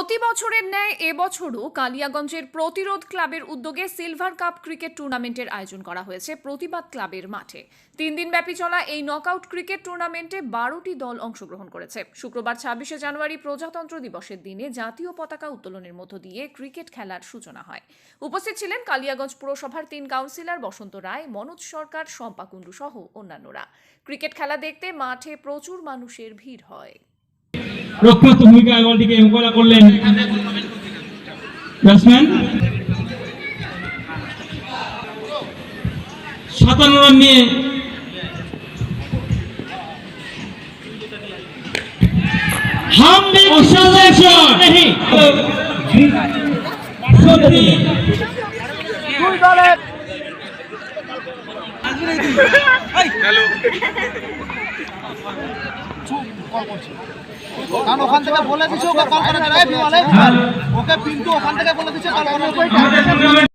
প্রতি বছরের ন্যায় এবছরও কালিয়াগঞ্জের প্রতিরোধ ক্লাবের উদ্যোগে সিলভার কাপ ক্রিকেট টুর্নামেন্টের আয়োজন করা হয়েছে প্রতিবাদ ক্লাবের মাঠে। তিন দিন ব্যাপী চলা এই নকআউট ক্রিকেট টুর্নামেন্টে বারোটি দল অংশগ্রহণ করেছে। শুক্রবার ছাব্বিশে জানুয়ারি প্রজাতন্ত্র দিবসের দিনে জাতীয় পতাকা উত্তোলনের মধ্য দিয়ে ক্রিকেট খেলার সূচনা হয়। উপস্থিত ছিলেন কালিয়াগঞ্জ পুরসভার তিন কাউন্সিলর বসন্ত রায়, মনোজ সরকার, শম্পা কুণ্ডু সহ অন্যান্যরা। ক্রিকেট খেলা দেখতে মাঠে প্রচুর মানুষের ভিড় হয়। রক্ষাত্মক ভূমিকায় বলটিকে মোকাবেলা করলেন ব্যাটসম্যান। সাতান্ন রান নিয়ে অসাধারণ কারণ ওখান থেকে বলে দিচ্ছে ওকে কল করে ওকে পিন্টু ওখান থেকে বলে দিচ্ছে কল করে